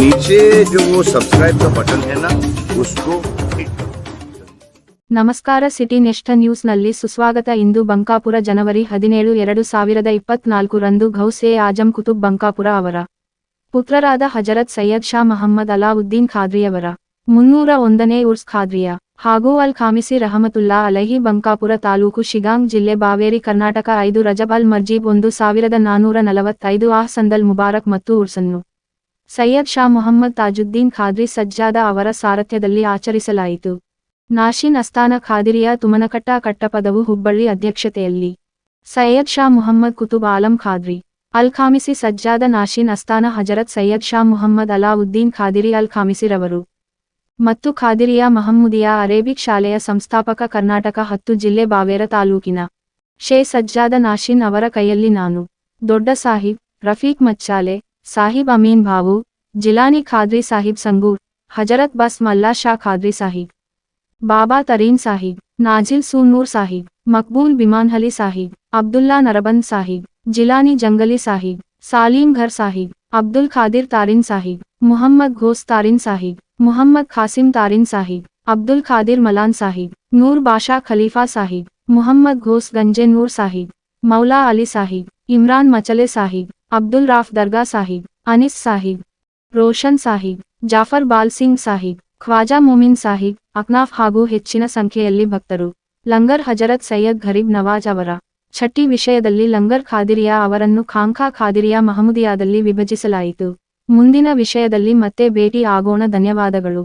नीचे जो वो सब्सक्राइब का बटन है ना उसको हिट करो ನಮಸ್ಕಾರ ಸಿಟಿ ನೆಸ್ಟ್ ನ್ಯೂಸ್ನಲ್ಲಿ ಸುಸ್ವಾಗತ ಇಂದು ಬಂಕಾಪುರ ಜನವರಿ ಹದಿನೇಳು ಎರಡು ಸಾವಿರದ ಇಪ್ಪತ್ನಾಲ್ಕು ರಂದು ಗೌಸ್ ಎ ಆಜಂ ಕುತುಬ್ ಬಂಕಾಪುರ ಅವರ ಪುತ್ರರಾದ ಹಜರತ್ ಸೈಯದ್ ಶಾ ಮಹಮ್ಮದ್ ಅಲಾವುದ್ದೀನ್ ಖಾದ್ರಿಯವರ ಮುನ್ನೂರ ಒಂದನೇ ಉರ್ಸ್ ಖಾದ್ರಿಯ ಹಾಗೂ ಅಲ್ ಖಾಮಿಸಿ ರಹಮತುಲ್ಲಾ ಅಲಹಿ ಬಂಕಾಪುರ ತಾಲೂಕು ಶಿಗಾಂಗ್ ಜಿಲ್ಲೆ ಬಾವೇರಿ ಕರ್ನಾಟಕ ಐದು ರಜಬ್ ಅಲ್ ಮರ್ಜೀಬ್ ಒಂದು ಸಾವಿರದ ನಾನೂರ ನಲವತ್ತೈದು ಆಹ್ ಸಂದಲ್ ಮುಬಾರಕ್ ಮತ್ತು ಉರ್ಸನ್ನು ಸೈಯದ್ ಶಾ ಮೊಹಮ್ಮದ್ ತಾಜುದ್ದೀನ್ ಖಾದ್ರಿ ಸಜ್ಜಾದ ಅವರ ಸಾರಥ್ಯದಲ್ಲಿ ಆಚರಿಸಲಾಯಿತು. ನಾಶಿನ್ ಅಸ್ತಾನ ಖಾದಿರಿಯ ತುಮನಕಟ್ಟ ಕಟ್ಟಪದವು ಹುಬ್ಬಳ್ಳಿ ಅಧ್ಯಕ್ಷತೆಯಲ್ಲಿ. ಸೈಯದ್ ಶಾ ಮುಹಮ್ಮದ್ ಕುತುಬ್ ಆಲಂ ಖಾದ್ರಿ. ಅಲ್ ಖಾಮಿಸಿ ಸಜ್ಜಾದ ನಾಶಿನ್ ಅಸ್ತಾನ ಹಜರತ್ ಸೈಯದ್ ಶಾ ಮುಹಮ್ಮದ್ ಅಲಾವುದ್ದೀನ್ ಖಾದಿರಿ ಅಲ್ ಖಾಮಿಸಿರವರು ಮತ್ತು ಖಾದಿರಿಯ ಮಹಮ್ಮುದಿಯಾ ಅರೇಬಿಕ್ ಶಾಲೆಯ ಸಂಸ್ಥಾಪಕ ಕರ್ನಾಟಕ ಹತ್ತು ಜಿಲ್ಲೆ ಬಾವೇರ ತಾಲೂಕಿನ ಶೇ ಸಜ್ಜಾದ ನಾಶಿನ್ ಅವರ ಕೈಯಲ್ಲಿ ನಾನು. ದೊಡ್ಡ ಸಾಹಿಬ್, ರಫೀಕ್ ಮಚ್ಚಾಲೆ ಸಾಹಿಬ್ ಅಮೀನ್ ಭಾವು ಜಿಲಾನಿ ಖಾದ್ರಿ ಸಾಹಿಬ್ ಸಂಗೂರ್ ಹಜರತ್ ಬಸ್ ಮಲ್ಲಾ ಶಾ ಖಾದ್ರಿ ಸಾಹಿಬ್ ಬಾಬಾ ತರೀನ್ ಸಾಹಿಬ್ ನಾಜಿಲ್ ಸೂನ್ನೂರ್ ಸಾಹಿಬ್ ಮಕ್ಬೂಲ್ ಬಿಮಾನ್ಹಲಿ ಸಾಹಿಬ್ ಅಬ್ದುಲ್ಲಾ ನರಬಂದ್ ಸಾಹಿಬ್ ಜಿಲಾನಿ ಜಂಗಲಿ ಸಾಹಿಬ್ ಸಾಲೀಂ ಘರ್ ಸಾಹಿಬ್ ಅಬ್ದುಲ್ ಖಾದಿರ್ ತಾರಿನ್ ಸಾಹಿಬ್ ಮುಹಮ್ಮದ್ ಘೋಸ್ ತಾರಿನ್ ಸಾಹಿಬ್ ಮುಹಮ್ಮದ್ ಖಾಸಿಂ ತಾರಿನ್ ಸಾಹಿಬ್ ಅಬ್ದುಲ್ ಖಾದಿರ್ ಮಲಾನ್ ಸಾಹಿಬ್ ನೂರ್ ಬಾಷಾ ಖಲೀಫಾ ಸಾಹಿಬ್ ಮುಹಮ್ಮದ್ ಘೋಸ್ ಗಂಜೆ ನೂರ್ ಸಾಹಿಬ್ ಮೌಲಾ ಅಲಿ ಸಾಹಿಬ್ ಇಮ್ರಾನ್ ಮಚಲೆ ಸಾಹಿಬ್ ಅಬ್ದುಲ್ ರಾಫ್ ದರ್ಗಾ ಸಾಹಿಬ್, ಅನಿಸ್ ಸಾಹಿಬ್, ರೋಷನ್ ಸಾಹಿಬ್, ಜಾಫರ್ ಬಾಲ್ ಸಿಂಗ್ ಸಾಹಿಬ್, ಖ್ವಾಜಾ ಮೊಮಿನ್ ಸಾಹಿಬ್, ಅಕ್ನಾಫ್ ಹಾಗೂ ಹೆಚ್ಚಿನ ಸಂಖ್ಯೆಯಲ್ಲಿ ಭಕ್ತರು. ಲಂಗರ್ ಹಜರತ್ ಸೈಯದ್ ಗರೀಬ್ ನವಾಜ್ ಅವರ ಛಟ್ಟಿ ವಿಷಯದಲ್ಲಿ ಲಂಗರ್ ಖಾದಿರಿಯಾ ಅವರನ್ನು ಖಾಂಖಾ ಖಾದಿರಿಯಾ ಮಹಮುದಿಯಾದಲ್ಲಿ ವಿಭಜಿಸಲಾಯಿತು. ಮುಂದಿನ ವಿಷಯದಲ್ಲಿ ಮತ್ತೆ ಭೇಟಿ ಆಗೋಣ, ಧನ್ಯವಾದಗಳು.